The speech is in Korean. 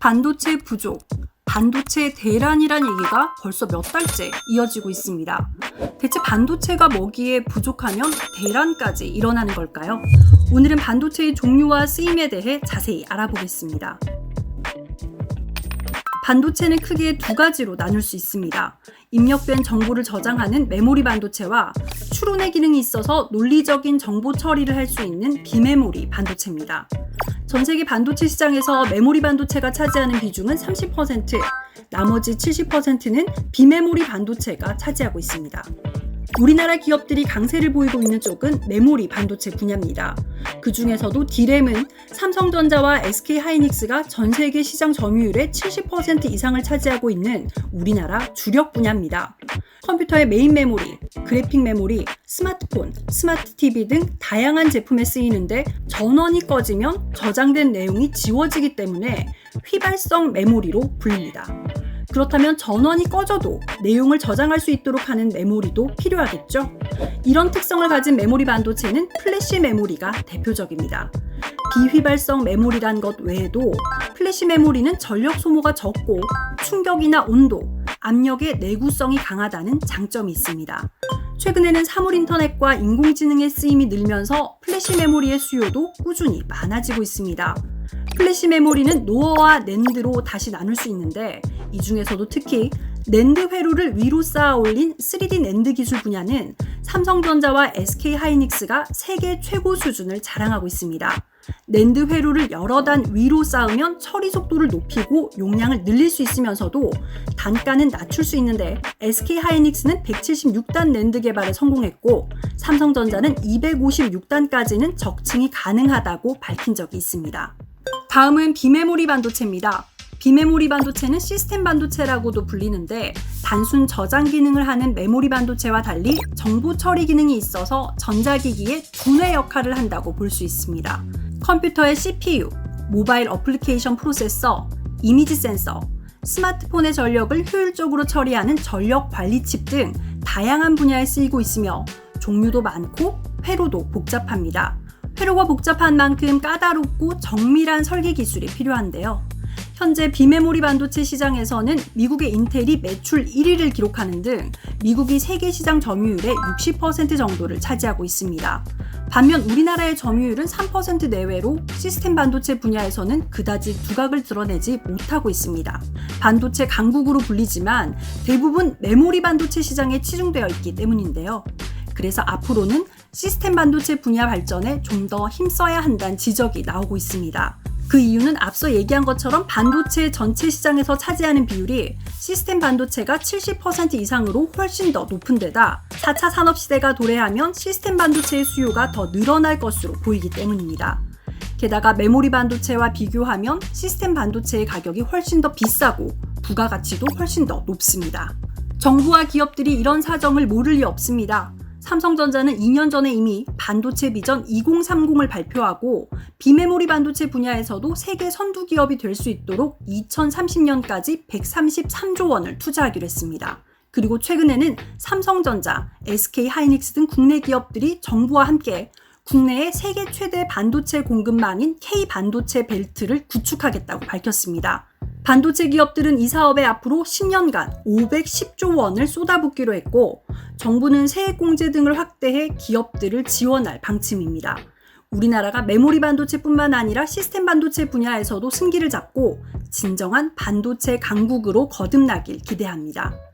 반도체 부족, 반도체 대란이란 얘기가 벌써 몇 달째 이어지고 있습니다. 대체 반도체가 뭐기에 부족하면 대란까지 일어나는 걸까요? 오늘은 반도체의 종류와 쓰임에 대해 자세히 알아보겠습니다. 반도체는 크게 두 가지로 나눌 수 있습니다. 입력된 정보를 저장하는 메모리 반도체와 추론의 기능이 있어서 논리적인 정보 처리를 할 수 있는 비메모리 반도체입니다. 전 세계 반도체 시장에서 메모리 반도체가 차지하는 비중은 30%, 나머지 70%는 비메모리 반도체가 차지하고 있습니다. 우리나라 기업들이 강세를 보이고 있는 쪽은 메모리 반도체 분야입니다. 그 중에서도 D램은 삼성전자와 SK 하이닉스가 전 세계 시장 점유율의 70% 이상을 차지하고 있는 우리나라 주력 분야입니다. 컴퓨터의 메인 메모리, 그래픽 메모리, 스마트폰, 스마트 TV 등 다양한 제품에 쓰이는데 전원이 꺼지면 저장된 내용이 지워지기 때문에 휘발성 메모리로 불립니다. 그렇다면 전원이 꺼져도 내용을 저장할 수 있도록 하는 메모리도 필요하겠죠? 이런 특성을 가진 메모리 반도체는 플래시 메모리가 대표적입니다. 비휘발성 메모리란 것 외에도 플래시 메모리는 전력 소모가 적고 충격이나 온도, 압력의 내구성이 강하다는 장점이 있습니다. 최근에는 사물 인터넷과 인공지능의 쓰임이 늘면서 플래시 메모리의 수요도 꾸준히 많아지고 있습니다. 플래시 메모리는 노어와 낸드로 다시 나눌 수 있는데 이 중에서도 특히 낸드 회로를 위로 쌓아 올린 3D 낸드 기술 분야는 삼성전자와 SK 하이닉스가 세계 최고 수준을 자랑하고 있습니다. 낸드 회로를 여러 단 위로 쌓으면 처리 속도를 높이고 용량을 늘릴 수 있으면서도 단가는 낮출 수 있는데 SK 하이닉스는 176단 낸드 개발에 성공했고 삼성전자는 256단까지는 적층이 가능하다고 밝힌 적이 있습니다. 다음은 비메모리 반도체입니다. 비메모리 반도체는 시스템 반도체라고도 불리는데 단순 저장 기능을 하는 메모리 반도체와 달리 정보 처리 기능이 있어서 전자기기의 두뇌 역할을 한다고 볼 수 있습니다. 컴퓨터의 CPU, 모바일 어플리케이션 프로세서, 이미지 센서, 스마트폰의 전력을 효율적으로 처리하는 전력 관리 칩 등 다양한 분야에 쓰이고 있으며 종류도 많고 회로도 복잡합니다. 회로가 복잡한 만큼 까다롭고 정밀한 설계 기술이 필요한데요. 현재 비메모리 반도체 시장에서는 미국의 인텔이 매출 1위를 기록하는 등 미국이 세계 시장 점유율의 60% 정도를 차지하고 있습니다. 반면 우리나라의 점유율은 3% 내외로 시스템 반도체 분야에서는 그다지 두각을 드러내지 못하고 있습니다. 반도체 강국으로 불리지만 대부분 메모리 반도체 시장에 치중되어 있기 때문인데요. 그래서 앞으로는 시스템 반도체 분야 발전에 좀 더 힘써야 한다는 지적이 나오고 있습니다. 그 이유는 앞서 얘기한 것처럼 반도체 전체 시장에서 차지하는 비율이 시스템 반도체가 70% 이상으로 훨씬 더 높은 데다 4차 산업 시대가 도래하면 시스템 반도체의 수요가 더 늘어날 것으로 보이기 때문입니다. 게다가 메모리 반도체와 비교하면 시스템 반도체의 가격이 훨씬 더 비싸고 부가가치도 훨씬 더 높습니다. 정부와 기업들이 이런 사정을 모를 리 없습니다. 삼성전자는 2년 전에 이미 반도체 비전 2030을 발표하고 비메모리 반도체 분야에서도 세계 선두 기업이 될 수 있도록 2030년까지 133조 원을 투자하기로 했습니다. 그리고 최근에는 삼성전자, SK 하이닉스 등 국내 기업들이 정부와 함께 국내의 세계 최대 반도체 공급망인 K 반도체 벨트를 구축하겠다고 밝혔습니다. 반도체 기업들은 이 사업에 앞으로 10년간 510조 원을 쏟아붓기로 했고 정부는 세액 공제 등을 확대해 기업들을 지원할 방침입니다. 우리나라가 메모리 반도체뿐만 아니라 시스템 반도체 분야에서도 승기를 잡고 진정한 반도체 강국으로 거듭나길 기대합니다.